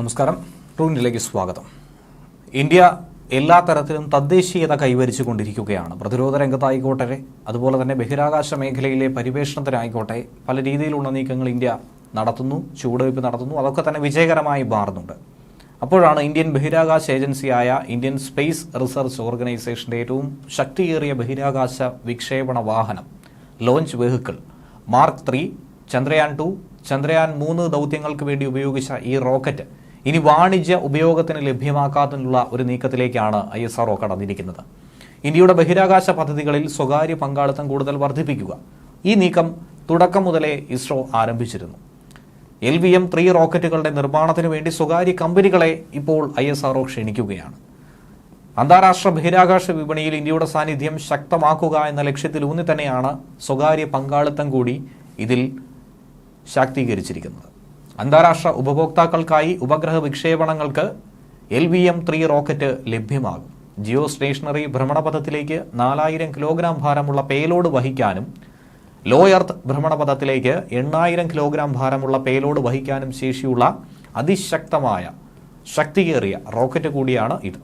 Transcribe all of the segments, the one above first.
നമസ്കാരം. ടൂണിലേക്ക് സ്വാഗതം. ഇന്ത്യ എല്ലാ തരത്തിലും തദ്ദേശീയത കൈവരിച്ചു കൊണ്ടിരിക്കുകയാണ് പ്രതിരോധ രംഗത്തായിക്കോട്ടെ അതുപോലെ തന്നെ ബഹിരാകാശ മേഖലയിലെ പരിവേഷണത്തിനായിക്കോട്ടെ പല രീതിയിലുള്ള നീക്കങ്ങൾ ഇന്ത്യ നടത്തുന്നു ചുവടുവയ്പ് നടത്തുന്നു അതൊക്കെ തന്നെ വിജയകരമായി മാറുന്നുണ്ട്. അപ്പോഴാണ് ഇന്ത്യൻ ബഹിരാകാശ ഏജൻസിയായ ഇന്ത്യൻ സ്പേസ് റിസർച്ച് ഓർഗനൈസേഷന്റെ ഏറ്റവും ശക്തിയേറിയ ബഹിരാകാശ വിക്ഷേപണ വാഹനം launch vehicle mark three Chandrayaan two Chandrayaan മൂന്ന് ദൗത്യങ്ങൾക്ക് വേണ്ടി ഉപയോഗിച്ച ഈ റോക്കറ്റ് ഇനി വാണിജ്യ ഉപയോഗത്തിന് ലഭ്യമാക്കാത്തതിനുള്ള ഒരു നീക്കത്തിലേക്കാണ് ഐ എസ് ആർഒ കടന്നിരിക്കുന്നത്. ഇന്ത്യയുടെ ബഹിരാകാശ പദ്ധതികളിൽ സ്വകാര്യ പങ്കാളിത്തം കൂടുതൽ വർദ്ധിപ്പിക്കുക. ഈ നീക്കം തുടക്കം മുതലേ ഇസ്രോ ആരംഭിച്ചിരുന്നു. എൽ വി എം ത്രീ റോക്കറ്റുകളുടെ നിർമ്മാണത്തിന് വേണ്ടി സ്വകാര്യ കമ്പനികളെ ഇപ്പോൾ ഐ എസ് ആർഒ ക്ഷണിക്കുകയാണ്. അന്താരാഷ്ട്ര ബഹിരാകാശ വിപണിയിൽ ഇന്ത്യയുടെ സാന്നിധ്യം ശക്തമാക്കുക എന്ന ലക്ഷ്യത്തിലൂന്നി തന്നെയാണ് സ്വകാര്യ പങ്കാളിത്തം കൂടി ഇതിൽ ശാക്തീകരിച്ചിരിക്കുന്നത്. അന്താരാഷ്ട്ര ഉപഭോക്താക്കൾക്കായി ഉപഗ്രഹ വിക്ഷേപണങ്ങൾക്ക് L V M three rocket ലഭ്യമാകും. ജിയോ സ്റ്റേഷനറി ഭ്രമണപഥത്തിലേക്ക് നാലായിരം കിലോഗ്രാം ഭാരമുള്ള പേലോഡ് വഹിക്കാനും ലോ എർത്ത് ഭ്രമണപഥത്തിലേക്ക് എണ്ണായിരം കിലോഗ്രാം ഭാരമുള്ള പേലോഡ് വഹിക്കാനും ശേഷിയുള്ള അതിശക്തമായ ശക്തിയേറിയ റോക്കറ്റ് കൂടിയാണ് ഇത്.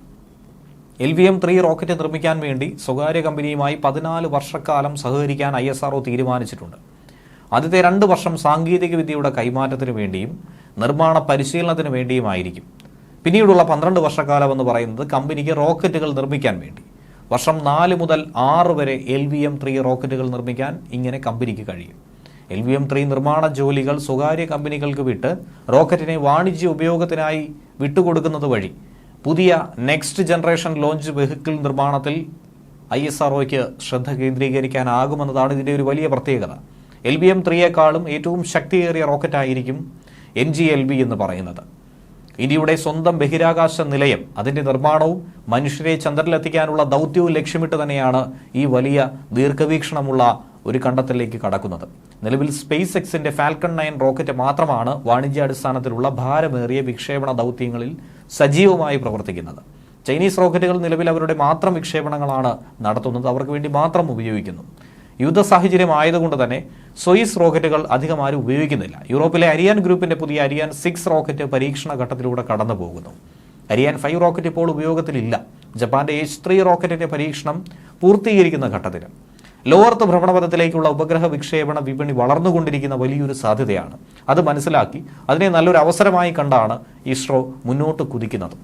L V M three rocket നിർമ്മിക്കാൻ വേണ്ടി സ്വകാര്യ കമ്പനിയുമായി പതിനാല് വർഷക്കാലം സഹകരിക്കാൻ ഐ തീരുമാനിച്ചിട്ടുണ്ട്. ആദ്യത്തെ രണ്ട് വർഷം സാങ്കേതിക വിദ്യയുടെ കൈമാറ്റത്തിന് വേണ്ടിയും നിർമ്മാണ പരിശീലനത്തിന് വേണ്ടിയുമായിരിക്കും. പിന്നീടുള്ള പന്ത്രണ്ട് വർഷക്കാലം എന്ന് പറയുന്നത് കമ്പനിക്ക് റോക്കറ്റുകൾ നിർമ്മിക്കാൻ വേണ്ടി. വർഷം നാല് മുതൽ ആറ് വരെ എൽ വി എം ത്രീ റോക്കറ്റുകൾ നിർമ്മിക്കാൻ ഇങ്ങനെ കമ്പനിക്ക് കഴിയും. എൽ വി എം ത്രീ നിർമ്മാണ ജോലികൾ സ്വകാര്യ കമ്പനികൾക്ക് വിട്ട് റോക്കറ്റിനെ വാണിജ്യ ഉപയോഗത്തിനായി വിട്ടുകൊടുക്കുന്നത് വഴി പുതിയ നെക്സ്റ്റ് ജനറേഷൻ ലോഞ്ച് വെഹിക്കിൾ നിർമ്മാണത്തിൽ ഐ എസ് ആർഒയ്ക്ക് ശ്രദ്ധ കേന്ദ്രീകരിക്കാനാകുമെന്നതാണ് ഇതിന്റെ ഒരു വലിയ പ്രത്യേകത. എൽ ബി എം ത്രീയേക്കാളും ഏറ്റവും ശക്തിയേറിയ റോക്കറ്റായിരിക്കും എൻ ജി എൽ ബി എന്ന് പറയുന്നത്. ഇന്ത്യയുടെ സ്വന്തം ബഹിരാകാശ നിലയം അതിന്റെ നിർമ്മാണവും മനുഷ്യരെ ചന്ദ്രനിലെത്തിക്കാനുള്ള ദൗത്യവും ലക്ഷ്യമിട്ട് തന്നെയാണ് ഈ വലിയ ദീർഘവീക്ഷണമുള്ള ഒരു കണ്ടെത്തലിലേക്ക് കടക്കുന്നത്. നിലവിൽ സ്പേസ് എക്സിന്റെ ഫാൽക്കൺ നയൻ റോക്കറ്റ് മാത്രമാണ് വാണിജ്യാടിസ്ഥാനത്തിലുള്ള ഭാരമേറിയ വിക്ഷേപണ ദൗത്യങ്ങളിൽ സജീവമായി പ്രവർത്തിക്കുന്നത്. ചൈനീസ് റോക്കറ്റുകൾ നിലവിൽ അവരുടെ മാത്രം വിക്ഷേപണങ്ങളാണ് നടത്തുന്നത്. അവർക്ക് വേണ്ടി മാത്രം ഉപയോഗിക്കുന്നു. യുദ്ധ സാഹചര്യം ആയതുകൊണ്ട് തന്നെ സ്വയിസ് റോക്കറ്റുകൾ അധികം ആരും ഉപയോഗിക്കുന്നില്ല. യൂറോപ്പിലെ അരിയാൻ ഗ്രൂപ്പിന്റെ പുതിയ അരിയാൻ സിക്സ് റോക്കറ്റ് പരീക്ഷണ ഘട്ടത്തിലൂടെ കടന്നു പോകുന്നു അരിയാൻ ഫൈവ് റോക്കറ്റ് ഇപ്പോൾ ഉപയോഗത്തിലില്ല. ജപ്പാന്റെ എച്ച് ത്രീ റോക്കറ്റിന്റെ പരീക്ഷണം പൂർത്തീകരിക്കുന്ന ഘട്ടത്തിൽ ലോവർത്ത് ഭ്രമണപഥത്തിലേക്കുള്ള ഉപഗ്രഹ വിക്ഷേപണ വിപണി വളർന്നുകൊണ്ടിരിക്കുന്ന വലിയൊരു സാധ്യതയാണ്. അത് മനസ്സിലാക്കി അതിനെ നല്ലൊരു അവസരമായി കണ്ടാണ് ഇസ്രോ മുന്നോട്ട് കുതിക്കുന്നത്.